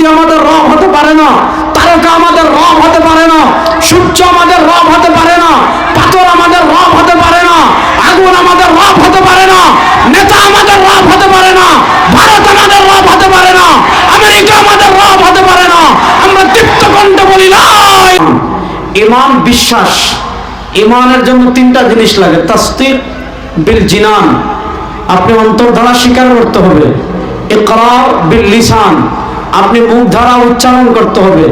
মূর্তি আমাদের রব হতে পারে না। তারকা আমাদের রব হতে পারে না। সূর্য আমাদের রব হতে পারে না। পাথর আমাদের রব হতে পারে না। আগুন আমাদের রব হতে পারে না। নেতা আমাদের রব হতে পারে না। ভারত আমাদের রব হতে পারে না। আমেরিকা আমাদের রব হতে পারে না। আমরা তৃপ্ত কণ্ঠে বলি ইমান বিশ্বাস, ইমানের জন্য তিনটা জিনিস লাগে। তাসদিক বিল জিনান। আপনি অন্তর দ্বারা স্বীকার করতে হবে। ইকরার বিল লিসান। আপনি মুখ দ্বারা উচ্চারণ করতে হবে।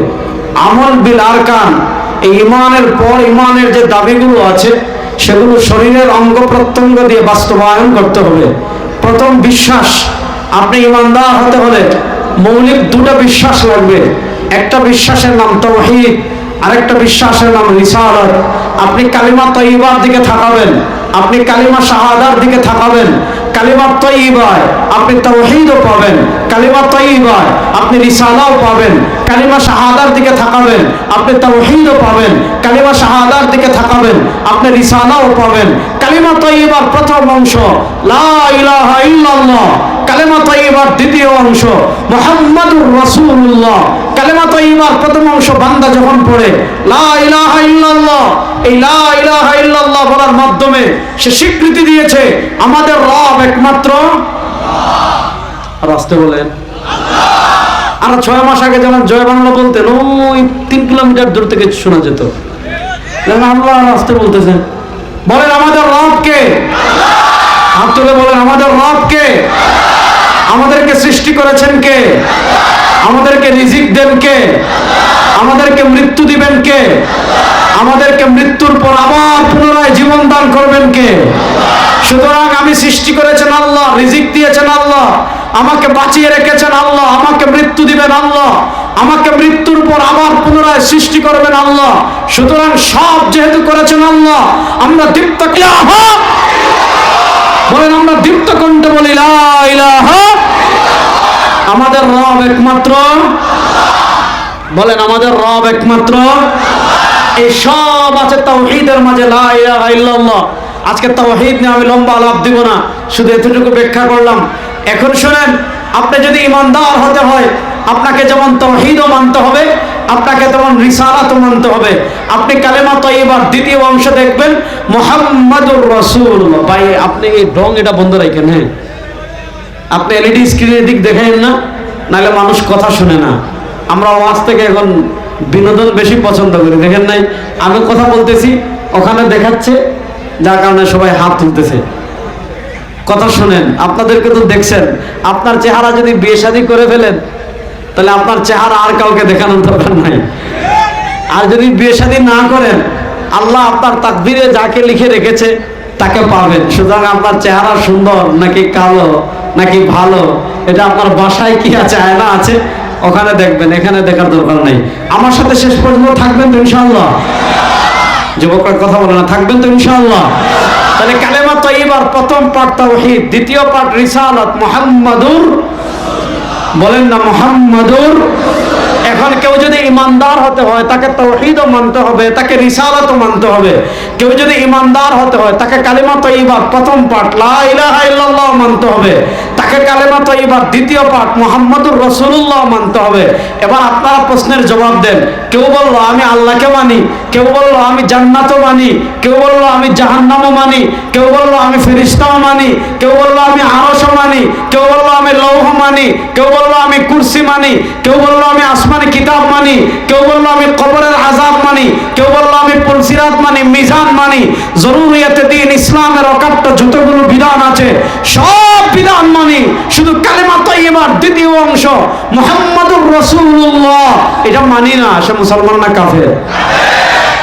আমল বিল আরকান, এই ইমানের পর ইমানের যে দাবিগুলো আছে, সেগুলো শরীরের অঙ্গ প্রত্যঙ্গ দিয়ে বাস্তবায়ন করতে হবে। প্রথম বিশ্বাস, আপনি ইমানদার হতে হলে মৌলিক দুটো বিশ্বাস লাগবে। একটা বিশ্বাসের নাম তৌহিদ, আরেকটা বিশ্বাসের নাম রিসালত। আপনি কালিমা তৈবার দিকে থাকাবেন, আপনি কালিমা শাহাদার দিকে থাকাবেন কালিমা তৈবায় আপনি তৌহিদও পাবেন কালিমা তৈবায় আপনি রিসালাও পাবেন, কালিমা শাহাদার দিকে থাকাবেন, আপনি তৌহিদও পাবেন, কালিমা শাহাদার দিকে থাকাবেন, আপনি রিসালাও পাবেন। কালিমা তৈবার প্রথম অংশ, লা কালেমা তৈবার দ্বিতীয় অংশ, মোহাম্মদুর রাসূলুল্লাহ। কালেমা তৈবার প্রথম অংশ বান্দা যখন পড়ে, লা ইলাহা ইল্লাল্লাহ, এই লা ইলাহা ইল্লাল্লাহ বলার মাধ্যমে সে স্বীকৃতি দিয়েছে, আমাদের রব একমাত্র আর আসতে বলেন। আর ছয় মাস আগে যেমন জয় বাংলা বলতেন, ওই তিন কিলোমিটার দূর থেকে শোনা যেত। আল্লাহ আর আসতে বলতেছেন। বলেন, আমাদের রব কে হাত তুলে বলেন, আমাদের রব কে আমাদেরকে সৃষ্টি করেছেন কে? আমাদেরকে রিজিক দেন কে? আমাদেরকে মৃত্যু দিবেন কে? আমাদেরকে মৃত্যুর পর আবার পুনরায় জীবন দান করবেন কে? সুতরাং আমি সৃষ্টি করেছেন আল্লাহ, রিজিক দিয়েছেন আল্লাহ, আমাকে বাঁচিয়ে রেখেছেন আল্লাহ, আমাকে মৃত্যু দিবেন আল্লাহ, আমাকে মৃত্যুর পর আবার পুনরায় সৃষ্টি করবেন আল্লাহ। সুতরাং সব যেহেতু করেছেন আল্লাহ, আমরা দীপ্ত বলেন আমরা দীপ্ত কণ্ঠে বলি, লা ইলাহা আমাদের রব একমাত্র। বলেন, আমাদের রব একমাত্র। এই সব আছে তাওহীদের মাঝে, লা ইলাহা ইল্লাল্লাহ। আজকে তাওহীদ নিয়ে আমি লম্বা আলাপ দিব না, শুধু এতটুকু ব্যাখ্যা করলাম। এখন শুনেন, আপনি যদি ইমানদার হতে হয়, আপনাকে যেমন তৌহিদও মানতে হবে, আপনাকে তেমন রিসালাতও মানতে হবে। আপনি কালেমা তৈবার দ্বিতীয় অংশ দেখবেন, মোহাম্মদুর রসুল ভাই, আপনি এই রং এটা বন্ধ রাখেন হ্যাঁ। আপনি এলইডি স্ক্রিনের দিক দেখেন না, নাহলে মানুষ কথা শুনে না। আমরা ওয়াজ থেকে এখন বিনোদন বেশি পছন্দ করি, দেখেন নাই? আমি কথা বলতেছি, ওখানে দেখাচ্ছে, যার কারণে সবাই হাত তুলতেছে। কথা শুনেন, আপনাদেরকে তো দেখছেন, আপনার চেহারা যদি বিয়ে শাদী করে ফেলেন, তাহলে আপনার চেহারা আর কাউকে দেখানোর দরকার নাই। আর যদি বিয়ে শাদী না করেন, আল্লাহ আপনার তাকদিরে যাকে লিখে রেখেছে, তাকে পাবেন। সুতরাং আপনার চেহারা সুন্দর নাকি কালো? নাকি ভালো? এটা আপনার বাসায় কি আছে, আয়না আছে? ওখানে দেখবেন, এখানে দেখার দরকার নেই। আমার সাথে শেষ পর্যন্ত থাকবেন তো ইনশাআল্লাহ। যুবকরা কথা বলে না, থাকবেন তো ইনশাআল্লাহ। তাহলে কালেমা তৈবার প্রথম পাঠ তাওহীদ, দ্বিতীয় পাঠ রিসালাত, মুহাম্মাদুর। বলেন না, মুহাম্মাদুর। এখন কেউ যদি ইমানদার হতে হয়, তাকে তৌহিদও মানতে হবে, তাকে রিসালাতও মানতে হবে। কেউ যদি ইমানদার হতে হয়, তাকে কালিমা তৈবার প্রথম পাঠ, লা ইলাহা ইল্লাল্লাহ মানতে হবে। তাকে কালেমা তৈবার দ্বিতীয় পাঠ, মুহাম্মাদুর রাসূলুল্লাহ মানতে হবে। এবার আপনারা প্রশ্নের জবাব দেন। কেউ বলল, আমি আল্লাহকে মানি। কেউ বলল, আমি জান্নাতও মানি। কেউ বলল, আমি জাহান্নামও মানি। কেউ বলল, আমি ফেরিস্তাও মানি। কেউ বলল, আমি আরশও মানি। কেউ বলল, আমি লৌহ মানি। কেউ বলল, আমি কুরসি মানি। কেউ বলল, আমি আসমানি কিতাব মানি, কেউ বলল আমি কবরের আজাব মানি, কেউ বলল আমি পুলসিরাত মানি, মিজান মানি, জরুরিয়াতে দিন ইসলামের অকাট্য যতগুলো বিধান আছে, সব বিধান মানি, শুধু কালেমা তৈবার দ্বিতীয় অংশ, মুহাম্মাদুর রাসূলুল্লাহ। এটা মানি না, সে মুসলমান না কাফের?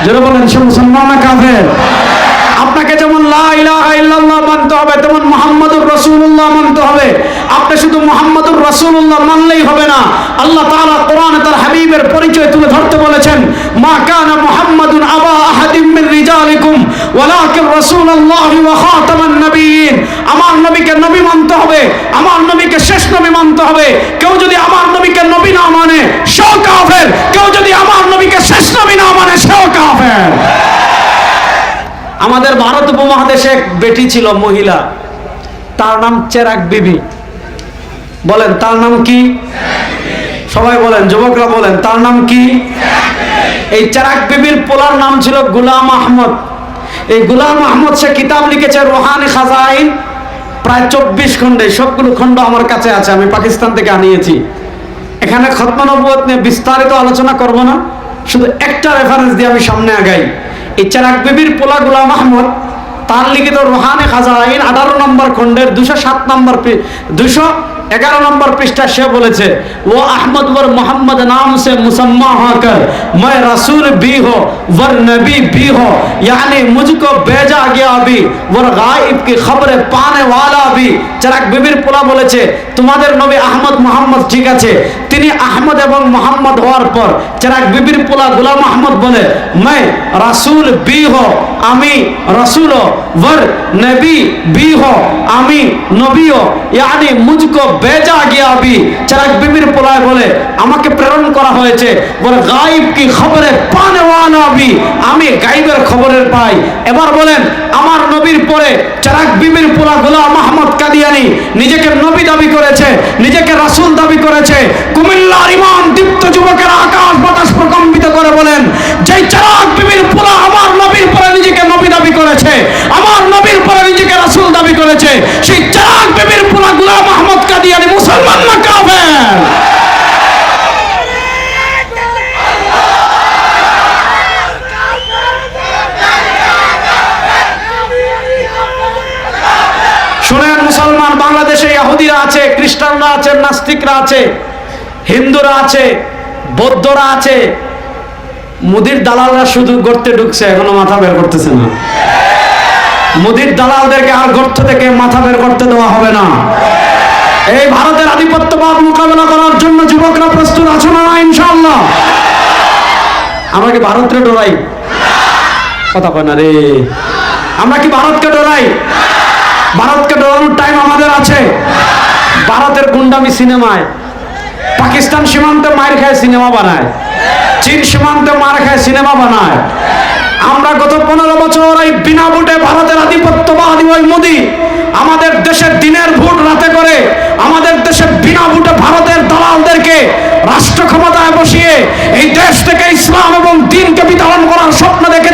যারা বলেন, সে মুসলমান না কাফের? আপনাকে যেমন লা ইলাহা ইল্লাল্লাহ মানতে হবে, তেমন মুহাম্মাদুর রসুল্লাহ মানতে হবে। আপনি শুধু মুহাম্মাদুর রাসূলুল্লাহ মানলেই হবে না। আল্লাহ তাআলা কোরআনে তার হাবিবের পরিচয় তুলে ধরতে বলেছেন, মা কানা মুহাম্মাদুন আবা আহাদিম মিন রিজালিকুম, ওয়ালাকিন রাসূলুল্লাহ ওয়া খাতামান আমার নবীকে নবী মানতে হবে, আমার নবীকে শেষ নবী মানতে হবে। কেউ যদি আমার নবীকে নবী না মানে সেও কাফের। কেউ যদি আমার নবীকে শেষ নবী না মানে সেও কাফের। আমাদের ভারত উপমহাদেশে এক বেটি ছিল, মহিলা। তার নাম চেরাক বিবি। বলেন, তার নাম কি? সবাই বলেন, যুবকরা বলেন, তার নাম কি? এই চারাক বিবির পোলার নাম ছিল গুলাম আহমদ। এই গুলাম আহমদ সে কিতাব লিখেছে রোহানি খাজাইন, প্রায় চব্বিশ খণ্ডে, সবগুলো খণ্ড আমার কাছে আছে, আমি পাকিস্তান থেকে আনিয়েছি। এখানে খতমা নবুয়ত নিয়ে বিস্তারিত আলোচনা করব না, শুধু একটা রেফারেন্স দিয়ে আমি সামনে আগাই। এই চারাক বিবির পোলা গুলাম আহমদ, তার লিখিত রোহানি খাজাইন আঠারো নম্বর খণ্ডের দুশো সাত নম্বর দুশো ग्यारह नंबर पृष्ठा से बोले थे वो अहमद वर मोहम्मद नाम से मुसम्मा होकर मैं रसूल भी हो वर नबी भी हो यानी मुझको भेजा गया भी वर गायब की खबर पाने वाला भी চরাক বিবির পোলা বলেছে তোমাদের নবী আহমদ মোহাম্মদ ঠিক আছে তিনি আহমদ এবং মোহাম্মদ হওয়ার পর চরাক বিবির পোলা গোলাম আহমদ বলে मैं রাসূল বি হো আমি রাসূল वर नबी भी हो আমি নবী হো यानी मुझको বেজা গিয়া আবি। চারাক বিবির পোলায় বলে, আমাকে প্রেরণ করা হয়েছে। বলে, গাইব কি খবরে? পানে আবি। আমি গাইবের খবরের পাই। এবার বলেন, আমার নবীর পরে চারাক বিবির পোলা গোলাম মাহমদ কাদিয়ানি নিজেকে নবী দাবি করেছে, নিজেকে রাসূল দাবি করেছে, কুমিল্লার ইমাম দীপ্ত যুবকের আকাশ বাতাস প্রকম্পিত করে বলেন, যেই চারাক বিবির পোলা আমার নবীর পরে নিজেকে নবী দাবি করেছে, আমার নবীর পরে নিজেকে রাসূল দাবি করেছে, সেই চারাক বিবির পোলা গোলাম মাহমদ কাদিয়ানি মুসলমান না কাফের শুনেন মুসলমান বাংলাদেশে ইহুদিরা আছে খ্রিস্টানরা আছে, নাস্তিকরা আছে, হিন্দুরা আছে, বৌদ্ধরা আছে। মুদির দালালরা শুধু গর্তে ঢুকছে, এখনও মাথা বের করতেছে না। মুদির দালালদেরকে আর গর্ত থেকে মাথা বের করতে দেওয়া হবে না। এই ভারতের আধিপত্যবাদ মোকাবেলা করার জন্য যুবকরা প্রস্তুত আছো না, ইনশাআল্লাহ? আমরা কি ভারতকে ডরাই? কথা কয় না রে। আমরা কি ভারতকে ডরাই? ভারতকে ডরানোর টাইম আমাদের আছে। ভারতের গুন্ডামি সিনেমায়, পাকিস্তান সীমান্তে মার খায় সিনেমা বানায়, চীন সীমান্তে মার খায় সিনেমা বানায়। আমরা গত পনেরো বছর এই বিনা ভোটে ভারতের আধিপত্যবাদী ওই মোদী আমাদের দেশের দিনের ভোট রাতে করে, আমাদের দেশের বিনা ভোটে ভারতের দালালদেরকে রাষ্ট্র ক্ষমতায় বসিয়ে এই দেশ থেকে ইসলাম এবং দিনকে বিতরণ করার স্বপ্ন দেখেছিল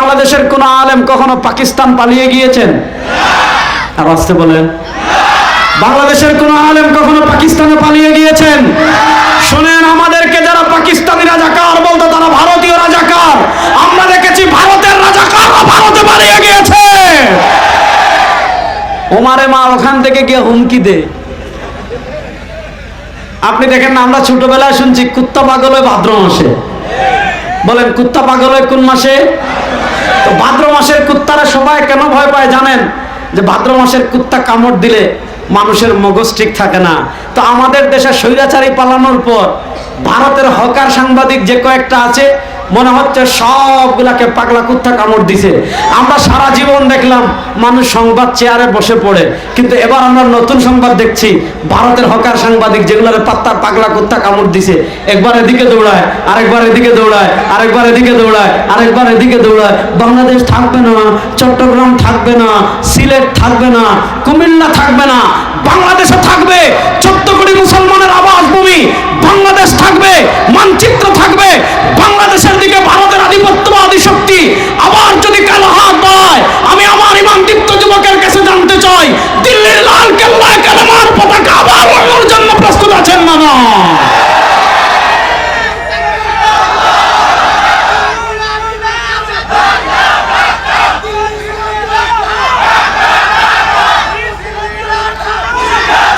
বাংলাদেশের কোন আলেম কখনো পাকিস্তান পালিয়ে গিয়েছেন? আর আসতে বলেন। বাংলাদেশের কোন আলেম কখনো পাকিস্তানে পালিয়ে গিয়েছেন? শোনেন, আমাদেরকে যারা পাকিস্তানি রাজাকার বলতো, তারা ভারতীয় রাজাকার। আমরা দেখেছি ভারতের রাজাকার ভারতে পালিয়ে গিয়েছে। ওমারে মা, ওখান থেকে গিয়ে হুমকি দে। আপনি দেখেন না, আমরা ছোটবেলায় শুনছি, কুত্তা পাগল হয় ভাদ্র মাসে। বলেন, কুত্তা পাগল হয় কোন মাসে? তো ভাদ্র মাসের কুত্তারা সবাই কেন ভয় পায় জানেন? যে ভাদ্র মাসের কুত্তা কামড় দিলে মানুষের মগজ ঠিক থাকে না। তো আমাদের দেশে স্বৈরাচারী পালানোর পর ভারতের হকার সাংবাদিক যে কয়েকটা আছে মনে হচ্ছে সবগুলাকে পাগলা কুত্তা কামড় দিছে। আমরা সারা জীবন দেখলাম মানুষ সংবাদ চেয়ারে বসে পড়ে, কিন্তু এবার আমরা নতুন সংবাদ দেখছি, ভারতের হকার সাংবাদিক যেগুলোর পাত্তা পাগলা কুত্তা কামড় দিছে। একবার এদিকে দৌড়ায়, আরেকবার এদিকে দৌড়ায়, আরেকবার এদিকে দৌড়ায়, আরেকবার এদিকে দৌড়ায়। বাংলাদেশ থাকবে না, চট্টগ্রাম থাকবে না, সিলেট থাকবে না, কুমিল্লা থাকবে না বাংলাদেশে থাকবে। চোদ্দ কোটি মুসলমানের আবাস। ভূমি, বাংলাদেশ থাকবে, মানচিত্র থাকবে, বাংলাদেশের দিকে ভারতের আধিপত্যবাদী শক্তি। আবার যদি কালো হাত বাড়ায়, আমি আমার ইমান দীপ্ত যুবকের কাছে জানতে চাই, দিল্লির লাল কেল্লায় কালেমার পতাকা আবার ওড়ানোর জন্য প্রস্তুত আছেন না না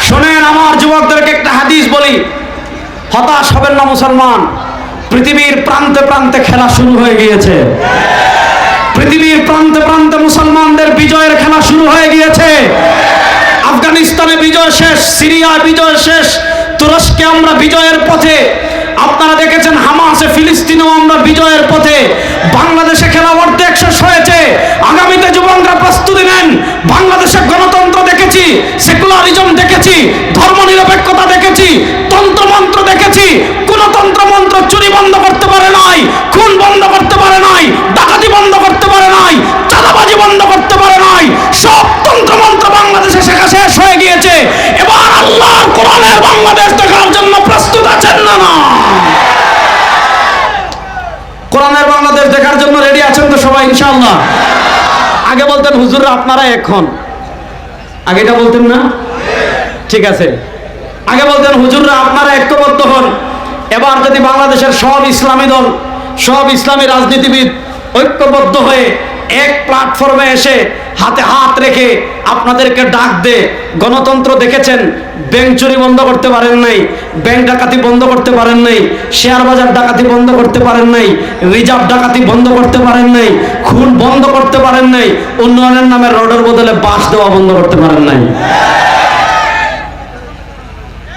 শোনেন আমার যুবকদেরকে একটা হাদিস বলি হতাশ হবেন না মুসলমান। পৃথিবীর প্রান্তে প্রান্তে খেলা শুরু হয়ে গিয়েছে। পৃথিবীর প্রান্তে প্রান্তে মুসলমানদের বিজয়ের খেলা শুরু হয়ে গিয়েছে। আফগানিস্তানে বিজয় শেষ সিরিয়া বিজয় শেষ, তুরস্কে আমরা বিজয়ের পথে। আপনারা দেখেছেন হামাসে, ফিলিস্তিনেও আমরা বিজয়ের পথে। বাংলাদেশে খেলা অর্ধেক শেষ হয়েছে। আগামীতে যুবকরা প্রস্তুতি নেন। বাংলাদেশে গণতন্ত্র দেখেছি, সেকুলারিজম দেখেছি দেখেছি কোন তন্ত্রমন্ত্র চুরি বন্ধ করতে পারে নাই, খুন বন্ধ করতে পারে নাই, ডাকাতি বন্ধ করতে পারে নাই, চাঁদাবাজি বন্ধ করতে পারে নাই, সব তন্ত্রমন্ত্র বাংলাদেশে শেখা শেষ হয়ে গিয়েছে। এবার আল্লাহ কোরআনের বাংলাদেশ দেখার জন্য প্রস্তুত আছেন না না? কোরআনের বাংলাদেশ দেখার জন্য রেডি আছেন তো সবাই, ইনশাআল্লাহ? আগে বলতেন হুজুর আপনারা এখন। আগেটা বলতেন না? ঠিক আছে। আগে বলতেন, হুজুররা, আপনারা ঐক্যবদ্ধ হন। এবার যদি বাংলাদেশের সব ইসলামী দল, সব ইসলামী রাজনীতিবিদ ঐক্যবদ্ধ হয়ে এক প্ল্যাটফর্মে এসে হাতে হাত রেখে আপনাদেরকে ডাক দে, গণতন্ত্র দেখেছেন, ব্যাংক চুরি বন্ধ করতে পারেন নাই, ব্যাংক ডাকাতি বন্ধ করতে পারেন নাই, শেয়ার বাজার ডাকাতি বন্ধ করতে পারেন নাই, রিজার্ভ ডাকাতি বন্ধ করতে পারেন নাই, খুন বন্ধ করতে পারেন নাই, উন্নয়নের নামে রডের বদলে বাস দেওয়া বন্ধ করতে পারেন নাই।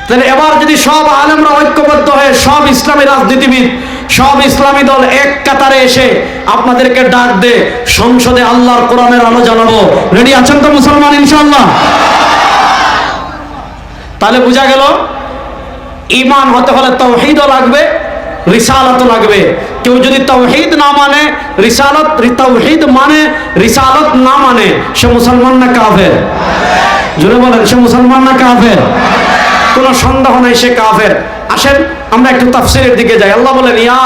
তাহলে এবার যদি সব আলেমরা ঐক্যবদ্ধ হয়ে সব ইসলামী রাজনীতিবিদ, সব ইসলামী দল এক কাতারে এসে আপনাদেরকে ডাক দে সংসদে আল্লাহর কোরআনের আলো জানাব রেডি আছেন তো মুসলমান, ইনশাআল্লাহ? তাহলে বোঝা গেল ইমান হতে হলে তৌহিদও লাগবে রিসালত লাগবে। কেউ যদি তৌহিদ না মানে রিসালত, তৌহিদ মানে রিসালত না মানে সে মুসলমান না কাফের? জুড়ে বলেন, সে মুসলমান না কাফের? কোনো সন্দেহ নাই সে কাফের। আসেন, আমরা একটু তাফসিরের দিকে যাই। আল্লাহ বলেন, ইয়া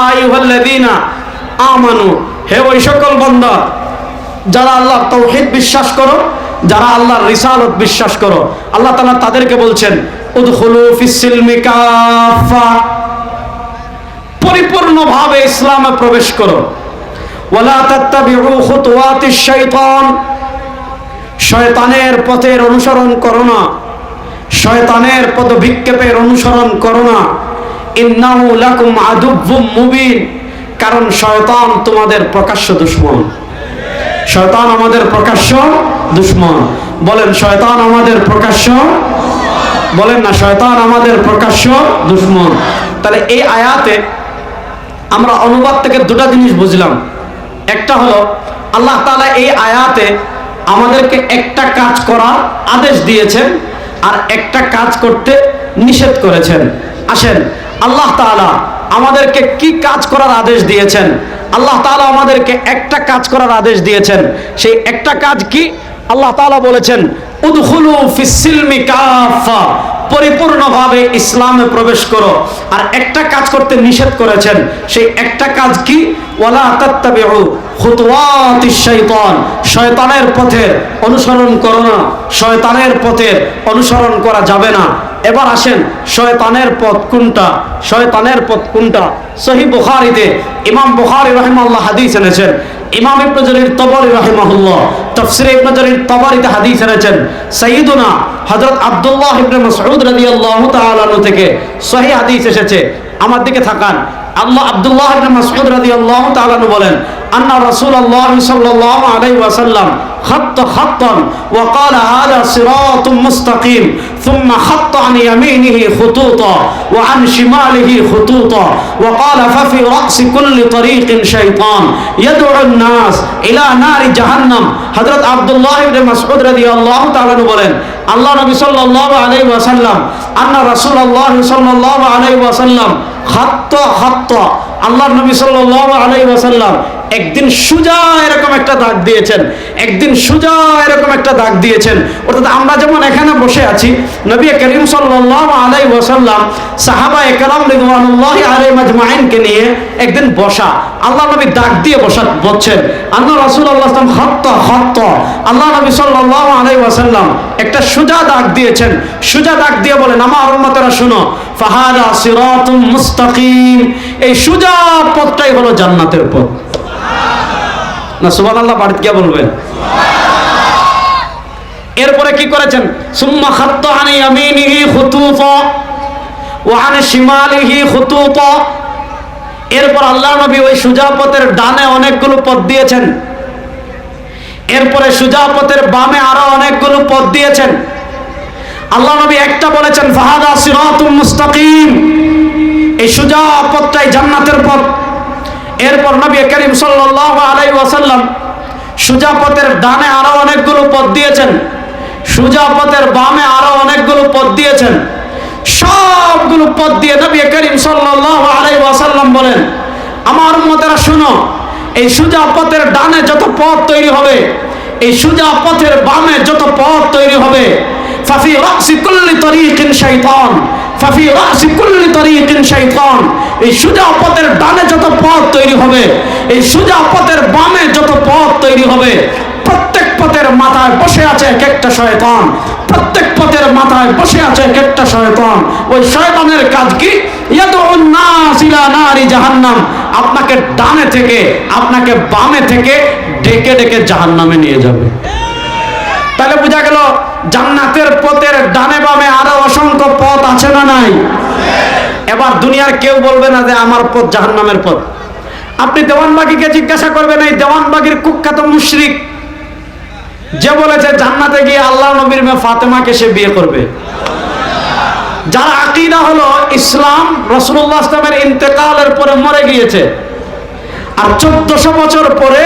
আমানু, হে ওই সকল বান্দা, যারা আল্লাহ তৌহিদ বিশ্বাস করো, যারা আল্লাহর রিসালত বিশ্বাস করো, আল্লাহ তাআলা তাদেরকে বলছেন পরিপূর্ণভাবে ইসলামে প্রবেশ করো। শয়তানের পথের অনুসরণ করো না। শয়তানের পদভিক্ষেপের অনুসরণ করো না। ইন্নাহু আদুব্বুম মুবিন। কারণ শয়তান তোমাদের প্রকাশ্য দুশ্মন। শয়তান আমাদের প্রকাশ্য দুশ্মন। বলেন, শয়তান আমাদের প্রকাশ্য বলেন না, শয়তান আমাদের প্রকাশ্য দুশ্মন। তাহলে এই আয়াতে আমরা অনুবাদ থেকে দুটা জিনিস বুঝলাম। একটা হলো, আল্লাহ তাআলা এই আয়াতে আমাদেরকে একটা কাজ করার আদেশ দিয়েছেন। আর একটা কাজ করতে নিষেধ করেছেন। আসেন, আল্লাহ তালা আমাদেরকে কি কাজ করার আদেশ দিয়েছেন? আল্লাহ তালা আমাদেরকে একটা কাজ করার আদেশ দিয়েছেন। সেই একটা কাজ কি? আল্লাহ তালা বলেছেন, উদখুলু পরিপূর্ণভাবে ইসলামে প্রবেশ করো। আর একটা কাজ করতে নিষেধ করেছেন, সেই একটা কাজ কি? ওয়ালা তাত্তাবিউ শয়তানের পথের অনুসরণ করো না। শয়তানের পথের অনুসরণ করা যাবে না। এবার আসেন, শয়তানের পথ কোনটা? শয়তানের পথ কোনটা? সহি বুখারীতে ইমাম বুখারী রাহিমাহুল্লাহ হাদিস এনেছেন ইমাম ইবনে জারির তাবারী রাহিমাহুল্লাহ তাফসীরে ইবনে জারির তাবারীতে হাদিস এনেছেন, সাইয়্যিদুনা হযরত আব্দুল্লাহ ইবনে মাসউদ রাদিয়াল্লাহু তাআলা আনহু থেকে সহিহ হাদিস এসেছে। আমার দিকে থাকান। আল্লাহ আব্দুল্লাহ ইবনে মাসউদ রাদিয়াল্লাহু তাআলা আনহু বলেন আন্না রাসূলুল্লাহ সাল্লাল্লাহু আলাইহি ওয়াসাল্লাম خط خطا وقال هذا صراط مستقيم ثم خط عن يمينه خطوطا وعن شماله خطوطا وقال ففي رأس كل طريق شيطان يدعو الناس إلى نار جهنم حضرت عبد الله بن مسعود رضي الله تعالى عنه বলেন আল্লাহ নবী সাল্লাল্লাহু আলাইহি ওয়াসাল্লাম আন্না রাসূলুল্লাহ সাল্লাল্লাহু আলাইহি ওয়াসাল্লাম খাত্ত খাত্ত আল্লাহ নবী সাল্লাল্লাহু আলাইহি ওয়াসাল্লাম একদিন সুজা এরকম একটা দাগ দিয়েছেন, একদিন সুজা এরকম একটা দাগ দিয়েছেন। অর্থাৎ আমরা যেমন এখানে বসে আছি, নবী করিম সাল্লাল্লাহু আলাইহি ওয়াসাল্লাম সাহাবা একরাম রিদওয়ানুল্লাহি আলাইহিম আজমাইনকে নিয়ে একদিন বসা। আল্লাহ নবী দাগ দিয়ে বসা বলছেন আল্লাহ রাসূলুল্লাহ সাল্লাম খাত্ত খাত্ত আল্লাহ নবী সাল্লাল্লাহু আলাইহি ওয়াসাল্লাম একটা সুজা দাগ দিয়েছেন। সুজা দাগ দিয়ে বলেন, আমার উম্মতেরা শুনো, ফাহাদা সিরাতুম মুস্তাকিম। এই সুজা পথটাই হলো জান্নাতের পথ। না, সুবহানাল্লাহ, বাড়িতে গিয়ে বলবেন। এরপরে কি করেছেন? সুম্মা খাত্ত আনি ইয়ামিনিহি খুতুতা ওয়া আন শিমালিহি খুতুতা এরপর আল্লাহ নবী ওই সুজা পথের ডানে অনেকগুলো পথ দিয়েছেন। এরপরে সুজা পথের বামে আরও অনেকগুলো পথ দিয়েছেন। আল্লাহ নবী একটা বলেছেন, ফাহাদা সিরাতুম মুস্তাকিম। এই সুজা পথটাই জান্নাতের পথ। এরপর নবী করিম আলাইহি ওয়াসাল্লাম সুজা পথের ডানে আরও অনেকগুলো পথ দিয়েছেন। সুজা পথের বামে আরও অনেকগুলো পথ দিয়েছেন। সবগুলো পথ দিয়ে নবী করিম সাল্লাল্লাহু আলাইহি ওয়াসাল্লাম বলেন, আমার উম্মতেরা শুনো, এই সুজা পথের ডানে যত পথ তৈরি হবে, এই সুজা পথের বামে যত পথ তৈরি হবে, ফাফি তরিকিন ফাফি রাসি কুল্লি তরিকিন শাইতান। এই সুজা পথের ডানে যত পথ তৈরি হবে, এই সুজা পথের বামে যত পথ তৈরি হবে, প্রত্যেক পথের মাথায় বসে আছে এক একটা শয়তান। প্রত্যেক পথের মাথায় বসে আছে এক একটা শয়তান। ওই শয়তানের কাজ কি? জাহান্নাম। আপনাকে ডানে থেকে, আপনাকে বামে থেকে ডেকে ডেকে জাহান্নামে নিয়ে যাবে। তাহলে বোঝা গেল জান্নাতের পথের ডানে বামে আরও অসংখ্য পথ আছে না নাই? এবার দুনিয়ার কেউ বলবে না যে আমার পথ জাহান্নামের পথ। আপনি দেওয়ানবাগিকে জিজ্ঞাসা করবেন, এই দেওয়ানবাগির কুখ্যাত মুশরিক যে বলেছে, জান্নাতে গিয়ে আল্লাহ নবীর মেয়ে ফাতেমাকে সে বিয়ে করবে। যার আকিদা হলো ইসলাম রসুল্লাহ ইসলামের ইন্তেকালের পরে মরে গিয়েছে। আর চোদ্দশো বছর পরে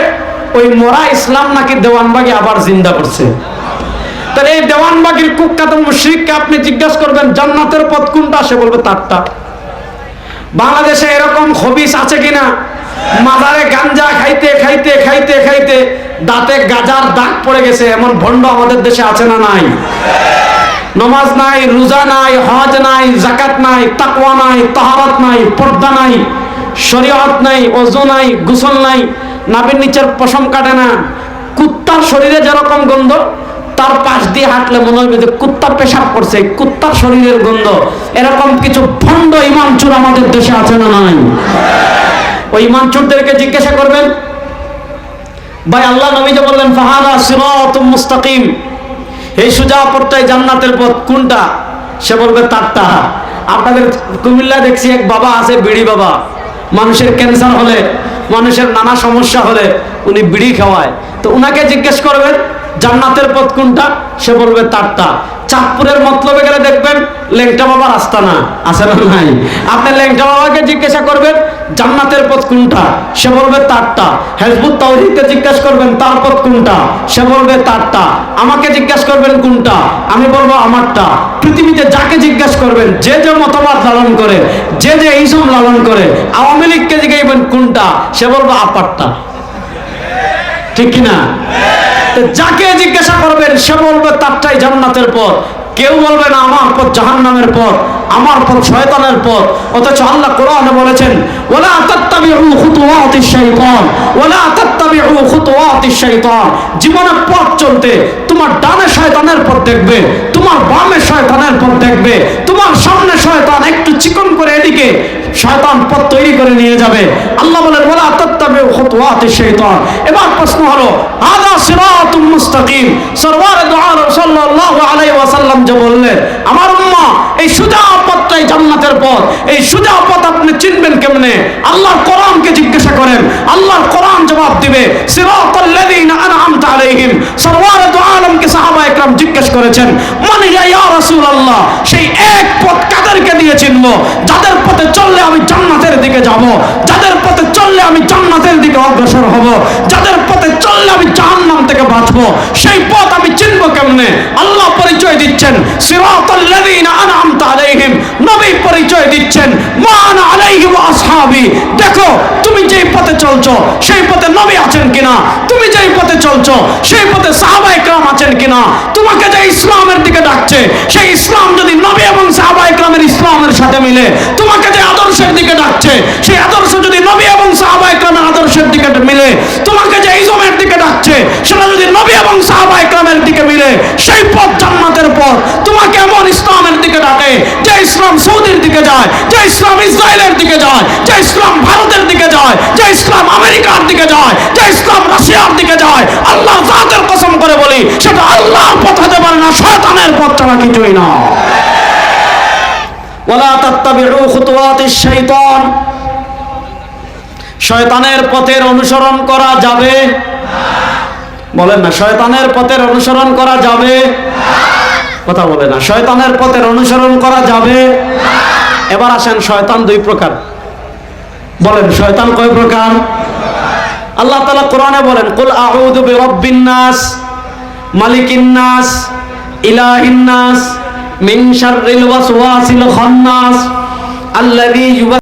ওই মরা ইসলাম নাকি দেওয়ানবাগি আবার জিন্দা করছে। তাহলে এই দেওয়ানবাগির কুখ্যাত মুশরিককে আপনি জিজ্ঞাসা করবেন, জান্নাতের পথ কোনটা? সে বলবে, তারটা। বাংলাদেশে এরকম হবিস আছে কিনা? মাদারে গাঞ্জা খাইতে খাইতে খাইতে খাইতে দাঁতে গাজার দাগ পড়ে গেছে। এমন ভণ্ড আমাদের দেশে আছে না নাই? নমাজ নাই, রোজা নাই, হজ নাই জাকাত নাই, তাকওয়া নাই, তাহারাত নাই, পর্দা নাই, শরীয়ত নাই ওযু নাই, গোসল নাই নাবির নিচের পশম কাটে না। কুত্তার শরীরে যেরকম গন্ধ তার পাশ দিয়ে হাঁটলে মনে হবে যে কুত্তার পেশাব করছে কুত্তার শরীরের গন্ধ। এরকম কিছু ভণ্ড ইমাম চুর আমাদের দেশে আছে না নাই? ওই ইমাম চুরদেরকে জিজ্ঞাসা করবেন, ভাই, আল্লাহ নবী যে বললেন, ফাহাদা সিরাতুম মুস্তাকিম। এই সুজা পথটাই জান্নাতের পথ, কোনটা? সে বলবে, তারটা। আপনাদের কুমিল্লা দেখছি এক বাবা আছে, বিড়ি বাবা। মানুষের ক্যান্সার হলে, মানুষের নানা সমস্যা হলে উনি বিড়ি খাওয়ায়। তো উনাকে জিজ্ঞেস করবেন জান্নাতের পথ কোনটা? সে বলবে তারটা। চাঁদপুরের মতলবে গেলে দেখবেন লেংটা বাবার আস্তানা আছে না নাই? আপনি লেংটা বাবাকে জিজ্ঞাসা করবেন, জান্নাতের পথ কোনটা? সে বলবে, তারটা। হেজবুত তাওহীদকে জিজ্ঞাসা করবেন, তার পথ কোনটা? সে বলবে, তারটা। আমাকে জিজ্ঞাসা করবেন, কোনটা? আমি বলব, আমারটা। পৃথিবীতে যাকে জিজ্ঞাসা করবেন, যে যে মতবাদ লালন করে, যে যে ইসম লালন করে, আওয়ামী লীগকে জিজ্ঞাসবেন কোনটা? সে বলব, আপারটা। ঠিক কিনা? যাকে জিজ্ঞাসা করবেন, সে বলবে, তারটাই জান্নাতের পথ। কেউ বলবে না, আমার পথ জাহান্নামের পথ, আমার পথ শয়তানের পথ। অথচ আল্লাহ কোরআনে বলেছেন ওলা তাত্তাবিউ খুতুওয়াতিশ শাইতান ওলা তাত্তাবিউ খুতুওয়াতিশ শাইতান। জীবনে পথ চলতে তোমার ডানে শয়তানের পথ দেখবে, তোমার বামে শয়তানের পথ দেখবে, তোমার সামনে শয়তান একটু চিকন করে এদিকে শয়তান পথ তৈরি করে নিয়ে যাবে। আল্লাহ বলেন বলে তাত্তাবিউ খুতুওয়াতিশ শয়তান। এবার প্রশ্ন হলো আদা সিরাতুম মুস্তাকিম? সরওয়ার দোয়া রাসূলুল্লাহ আলাইহি ওয়াসাল্লাম যে বললেন, আমার এই সুজা পথটাই জান্নাতের পথ। এই সুজা পথ আপনি চিনবেন কেমনে? আল্লাহর কোরআনকে জিজ্ঞাসা করেন। আল্লাহর কোরআন জবাব দিবে। সিরাতাল্লাযীনা আনআমতা আলাইহিম। সরওয়ার দু আলমকে সাহাবা একরাম করেছেন মানে ইয়া রাসূলুল্লাহ? সেই এক পথ কাদেরকে দিয়ে চিনবো? যাদের পথে চললে আমি জান্নাতের দিকে যাব? যাদের পথে চললে আমি জান্নাতের দিকে অগ্রসর হব? যাদের পথে চললে আমি জাহান্নাম থেকে বাঁচবো? সেই পথ আমি চিনবো কেমনে? আল্লাহ পরিচয় দিচ্ছেন সিরাতাল্লাযীনা পরিচয় দিচ্ছেন, মান আলাইহি দেখো, তুমি যেই পথে চলছো, সেই পথে নবী আছেন কিনা? তুমি যেই পথে চলছো, সেই পথে সাহাবা একরাম আছেন কিনা? তোমাকে যে ইসলামের দিকে ডাকছে, সেই ইসলাম যদি নবী এবং সাহাবা একরামের ইসলামের সাথে মিলে, তোমাকে যে আদর্শের দিকে ডাকছে, সেই আদর্শ যদি নবী এবং সাহাবা একরামের আদর্শের দিকে মিলে, তোমাকে যে ডাকছে সেটা যদি নবী এবং সাহাবা একরামের দিকে মিলে, সেই পথ জান্নাতের পথ। তোমাকে এমন ইসলামের দিকে ডাকে, যে ইসলাম সৌদির দিকে যায়, যে ইসলাম ইসরায়েলের দিকে যায়, যে ইসলাম ভারতের দিকে যায়, যে ইসলাম আমেরিকার দিকে যায়, যে ইসলাম রাশিয়ার দিকে যায়। আল্লাহ জাতের কসম করে বলি, সেটা আল্লাহর পথ হতে পারে না, শয়তানের পথ ছাড়া কিছুই না। ওয়ালা তাত্তাবিউ খুতুওয়াতিশ শাইতান। শয়তানের পথের অনুসরণ করা যাবে বলেন না, শয়তানের পথের অনুসরণ করা যাবে? কথা বলে না, শয়তানের পথের অনুসরণ করা যাবে? এবার আসেন, শয়তান দুই প্রকার। বলেন, শয়তান কয় প্রকার? আল্লাহ তাআলা কোরআনে বলেন, কুল আউযু বিরাব্বিন নাস, মালিকিন নাস, ইলাহিন নাস, মিন শাররিল ওয়াসওয়াসিল খান্নাস, আল্লাযী